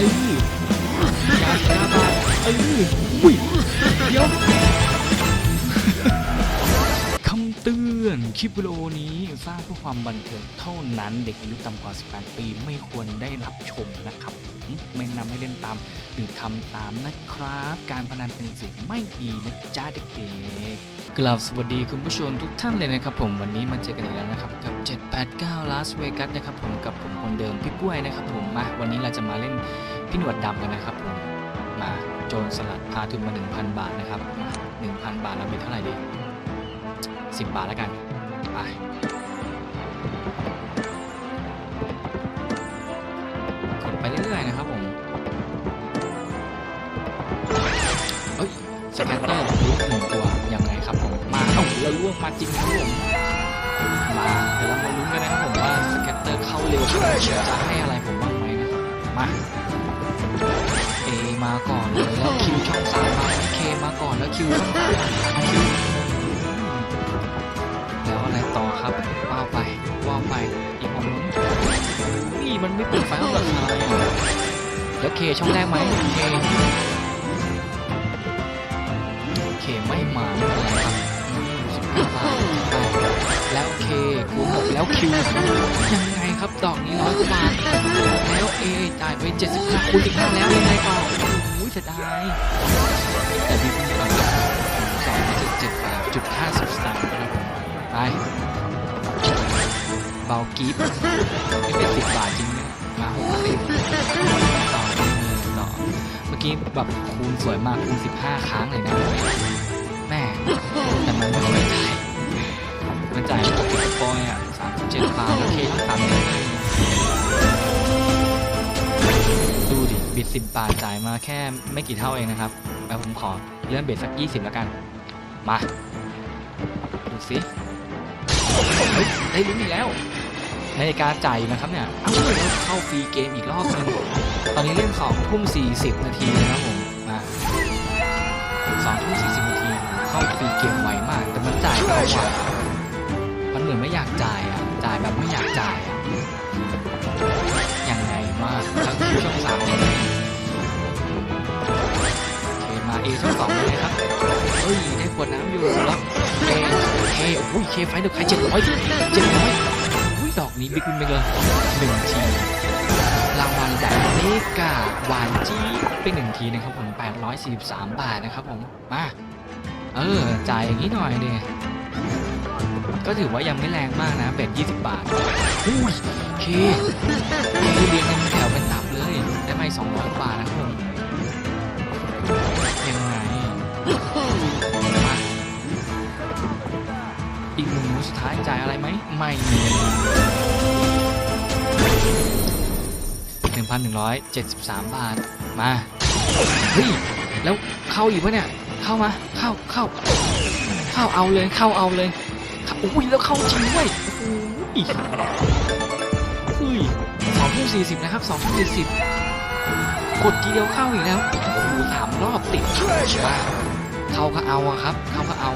เออยาชนะบาเอออุ้ยเดี๋ยวคำเตือนคลิปวิดีโอนี้สร้างเพื่อความบันเทิงเท่านั้นเด็กอายุต่ำกว่า 18 ปีไม่ควรได้รับชมนะครับผมไม่นำให้เล่นตามหรือทำตามนะครับ การพนันเป็นสิ่งไม่ดีนะจ้าเด็กๆกล่าวสวัสดีคุณผู้ชมทุกท่านเลยนะครับ ผมวันนี้มาเจอกันอีกแล้วนะครับ กับ789 Las Vegas นะครับผมกับผมคนเดิมพี่กล้วยนะครับผมมาวันนี้เราจะมาเล่นพี่หนวดดำกันนะครับผมมาโจรสลัดพาทุนมา 1,000 บาทนะครับ 1,000 บาทเรามีเท่าไหร่ดี 10 บาทแล้วกันไปกดไปเรื่อยๆนะครับผมเอ้ยสแกตเตอร์ลุกหนึ่งตัวยังไงครับผมมาเอ้าเราล่วงมาจริงครับผม มาเดี๋ยวเรามาลุ้นกันนะครับผมว่าสแกตเตอร์เข้าเร็วจะให้อะไรผมบ้างไหมนะครับมาเอมาก่อนเลยแล้วคิวช่องสามมาเคมาก่อนแล้วคิวช่องสามแล้วอะไรต่อครับว่าวไปว่าวไปอีกองนึงนี่มันไม่เปิดไฟเอาราคาเลยแล้วเคช่องแรกไหมเคเคไม่มาไม่เป็นไรครับสิบห้าบาทไป แล้วเคคูณหกแล้วคิวยังไงครับดอกนี้ร้อยกว่าบาทแล้วเอจ่ายไปเจ็ดสิบห้าคูณสิบห้าแล้วยังไงต่อโอ้ยเสียดายแต่พี่พี่ก่อนครับสองจุดเจ็ดแปดจุดห้าสิบสางค์นะครับไปเบากีบไม่เป็นสิบบาทจริงเนี่ยมาหกสิบต่อต่อเมื่อกี้แบบคูณสวยมากคูณสิบห้าครั้งเลยนะแม่แต่มันไม่ มันจ่ายปกติปอยอะสามสิบเจ็ดบาทโอเคที่สามสิบดูดิบิดสิบบาทจ่ายมาแค่ไม่กี่เท่าเองนะครับแล้วผมขอเลื่อนเบ็ดสักยี่สิบแล้วกัน มา ดูสิได้ลุ้นอีกแล้วนาฬิกาจ่ายนะครับเนี่ยเอ้าเข้าฟรีเกมอีกรอบนึงตอนนี้เล่นสองทุ่มสี่สิบนาทีนะครับผมมาสองทุ่มสี่สิบนาทีเข้าฟรีเกมไวมาก แต่มันจ่ายเร็วอะ มันเหมือนไม่อยากจ่ายอะ จ่ายแบบไม่อยากจ่ายอะยังไงมากทั้งคิวช่องสามยังไงโอเคมาเอช่องสองเลยครับ เฮ้ย ได้ขวดน้ำอยู่แล้วเคเคโอ้ยเคไฟเดือดใครเจ็ดร้อยเจ็ดร้อยอุ้ยดอกนี้บิ๊กวินไปเลยหนึ่งทีรางวัลแบบเมกาหวานจี้ไปหนึ่งทีนะครับผม843 บาทนะครับผม มา เออ จ่ายอย่างนี้หน่อยดิ ก็ถือว่ายังไม่แรงมากนะเป็ด20 บาทอุ้ยเคเคเรียงกันแถวเป็นตับเลย ได้ไม่200 บาทนะครับผมยังไงมาอีกหนึ่งมื้อสุดท้ายจ่ายอะไรไหมไม่มี1,173 บาท มา เฮ้ย แล้วเข้าอีกปะเนี่ย เข้ามา เข้า เข้า เข้าเอาเลย เข้าเอาเลยเข้า อุ้ยแล้วเข้าจริงด้วยโอ้ยเฮ้ยสองทุ่มสี่สิบนะครับสองทุ่มสี่สิบกดทีเดียวเข้าอีกแล้วโอ้โหสามรอบติดมาเข้าก็เอาอะครับ เข้าก็เอา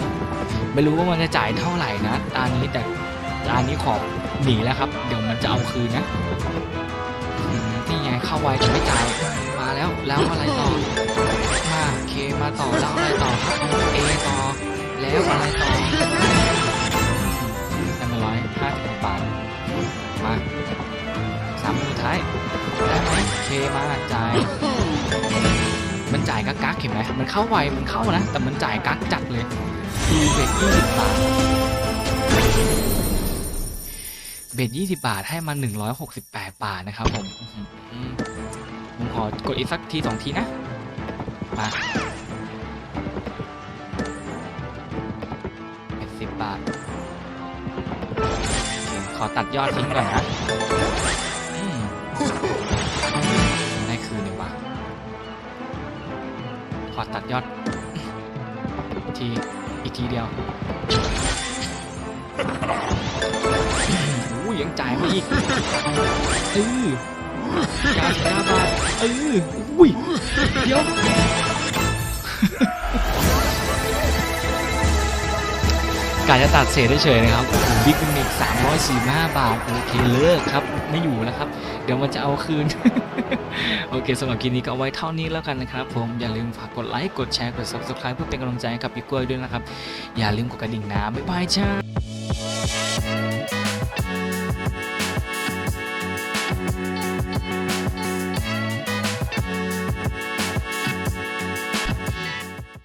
ไม่รู้ว่ามันจะจ่ายเท่าไหร่นะ ตานี้แต่ตานี้ขอบหนีแล้วครับ เดี๋ยวมันจะเอาคืนนะนี่ไงเข้าไวแต่ไม่จ่าย มาแล้ว แล้วอะไรต่อ มาเคมาต่อแล้วอะไรต่อครับเอต่อ แล้วอะไรต่อ เคมาจ่าย มันจ่ายกักกักเห็นไหมมันเข้าไวมันเข้านะ แต่มันจ่ายกักจัดเลยคือเบ็ดยี่สิบบาทเบ็ดยี่สิบาทให้มาหนึ่งร้อยหกสิบแปดบาทนะครับผมผมขอกดอีกสักทีสองทีนะ มาเบ็ดสิบบาท ขอตัดยอดทิ้งก่อนนะ ตัดยอด ทีอีกทีเดียวอู้ยังจ่ายมาอีกเออการชนะบาทเอออุ้ยเดี๋ยวกาจะตัดเศษเฉยๆนะครับบิ๊กมิก345บาท โอเคเลิกครับ ไม่อยู่นะครับ เดี๋ยวมันจะเอาคืน โอเคสำหรับคลิปนี้ก็เอาไว้เท่านี้แล้วกันนะครับผมอย่าลืมฝากกดไลค์กดแชร์กด subscribe เพื่อเป็นกำลังใจให้กับพี่กล้วยด้วยนะครับ อย่าลืมกดกระดิ่งนะบ๊ายบายจ้า